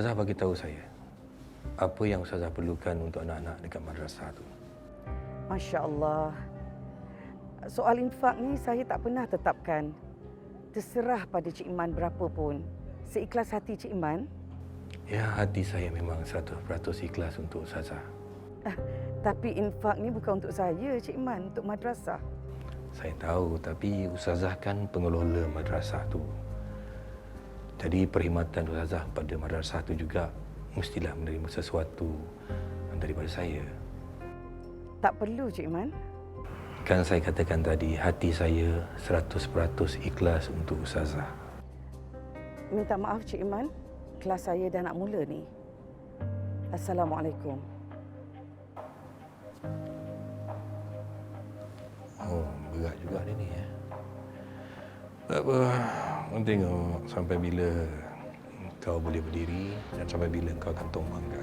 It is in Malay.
Ustazah bagi tahu saya apa yang Ustazah perlukan untuk anak-anak dekat madrasah tu. Masya Allah. Soal infak ni saya tak pernah tetapkan. Terserah pada Cik Iman berapa pun. Seikhlas hati Cik Iman. Ya, hati saya memang 100% ikhlas untuk Ustazah. Ah, tapi infak ni bukan untuk saya Cik Iman, untuk madrasah. Saya tahu, tapi Ustazah kan pengelola madrasah tu. Jadi perkhidmatan Ustazah pada madrasah tu juga mestilah menerima sesuatu daripada saya. Tak perlu Cik Iman. Kan saya katakan tadi, hati saya 100% ikhlas untuk Ustazah. Minta maaf Cik Iman, kelas saya dah nak mula ni. Assalamualaikum. Oh, berat juga dia ni ya. Tak apa, kau tengok sampai bila kau boleh berdiri dan sampai bila kau akan tumbang aku.